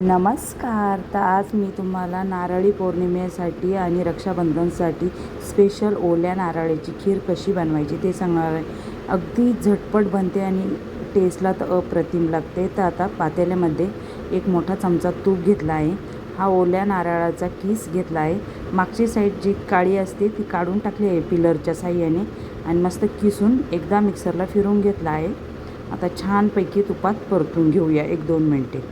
नमस्कार. तर आज मी तुम्हाला नारळी पौर्णिमेसाठी आणि रक्षाबंधनसाठी स्पेशल ओल्या नारळाची खीर कशी बनवायची ते सांगणार आहे. अगदी झटपट बनते आणि टेस्टला तर अप्रतिम लागते. तर आता पातेल्यामध्ये एक मोठा चमचा तूप घेतला आहे. हा ओल्या नारळाचा किस घेतला आहे. मागची साईड जी काळी असते ती काढून टाकली आहे पिलरच्या साह्याने आणि मस्त किसून एकदा मिक्सरला फिरून घेतला आहे. आता छानपैकी तुपात परतून घेऊया एक दोन मिनटे.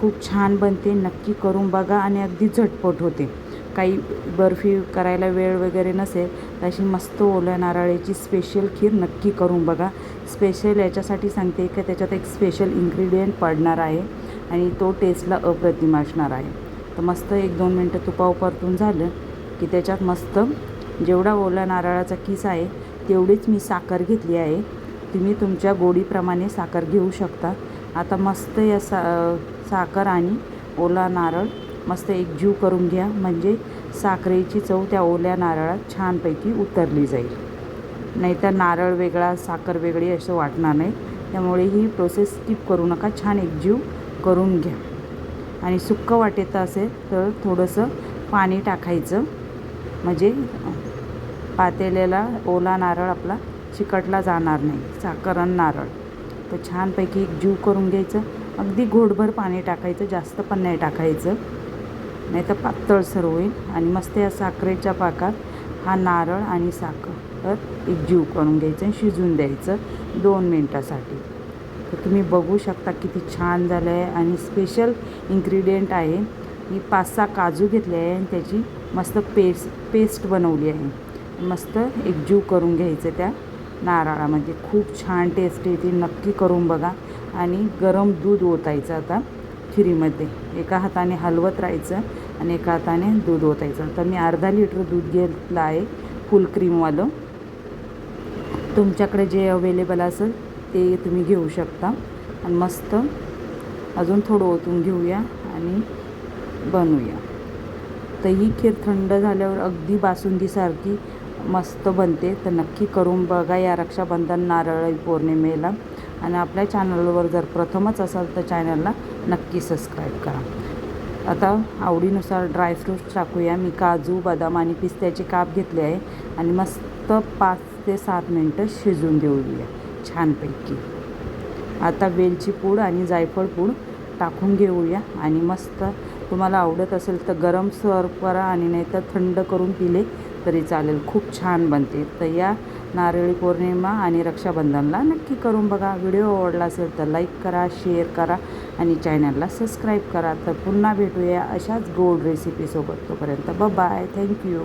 खूप छान बनते नक्की करून बघा आणि अगदी झटपट होते. काही बर्फी करायला वेळ वगैरे नसेल तर अशी मस्त ओल्या नारळाची स्पेशल खीर नक्की करून बघा. स्पेशल याच्यासाठी सांगते की त्याच्यात एक स्पेशल इन्ग्रेडियंट पडणार आहे आणि तो टेस्टला अप्रतिम असणार आहे. तर मस्त एक दोन मिनटं तुपाव परतून झालं की त्याच्यात मस्त जेवढा ओला नारळाचा किस आहे तेवढीच मी साखर घेतली आहे. तुम्ही तुमच्या गोडीप्रमाणे साखर घेऊ शकता. आता मस्त या सा साखर आणि ओला नारळ मस्त एकजीव करून घ्या. म्हणजे साखरेची चव त्या ओल्या नारळात छानपैकी उतरली जाईल. नाहीतर नारळ वेगळा साखर वेगळी असं वाटणार नाही. त्यामुळे ही प्रोसेस स्किप करू नका. छान एकजीव करून घ्या. आणि सुक्कं वाटेचं असेल तर थोडंसं पाणी टाकायचं. म्हणजे पातेल्याला ओला नारळ आपला चिकटला जाणार नाही. साखर आणि नारळ. तर छानपैकी एक जीव करून घ्यायचं. अगदी घोटभर पाणी टाकायचं जास्त पण नाही टाकायचं. नाही तर पातळसर होईल. आणि मस्त या साखरेच्या पाकात हा नारळ आणि साखर एक जीव करून घ्यायचं आणि शिजून द्यायचं दोन मिनटासाठी. तर तुम्ही बघू शकता किती छान झालं आहे आणि स्पेशल इन्ग्रेडियंट आहे. मी पाच सहा काजू घेतले आहे आणि त्याची मस्त पेस्ट पेस्ट बनवली आहे. मस्त एक जीव करून घ्यायचं त्या. नारळा म्हणजे खूप छान टेस्ट येते नक्की करून बघा. आणि गरम दूध ओतायचं आता खिरीमध्ये. एका हाताने हलवत राहायचं आणि एका हाताने दूध ओतायचं. तर मी अर्धा लिटर दूध घेतलं आहे फुल क्रीमवालं तुमच्याकडे जे अवेलेबल असेल ते तुम्ही घेऊ शकता. आणि मस्त अजून थोडं ओतून घेऊया आणि बनवूया. तर ही खीर थंड झाल्यावर अगदी बासुंदीसारखी मस्त बनते. तर नक्की करून बघा या रक्षाबंधन नारळी पौर्णिमेला. आणि आपल्या चॅनलवर जर प्रथमच असाल तर चॅनलला नक्की सबस्क्राईब करा. आता आवडीनुसार ड्रायफ्रूट्स टाकूया. मी काजू बदाम आणि पिस्त्याचे काप घेतले आहे. आणि मस्त पाच ते सात मिनटं शिजून देऊया छानपैकी. आता वेलची पूड आणि जायफळ पूड टाकून घेऊया. आणि मस्त तुम्हाला आवडत असेल तर गरम सर्व करा आणि नाहीतर थंड करून पिले. तरी चालेल. खूप छान बनते. तर या नारळी पौर्णिमा आणि रक्षाबंधनला नक्की करून बघा. व्हिडिओ आवडला असेल तर लाईक करा शेअर करा आणि चॅनलला सबस्क्राईब करा. तर पुन्हा भेटूया अशाच गोड रेसिपीसोबत तोपर्यंत ब बाय थँक्यू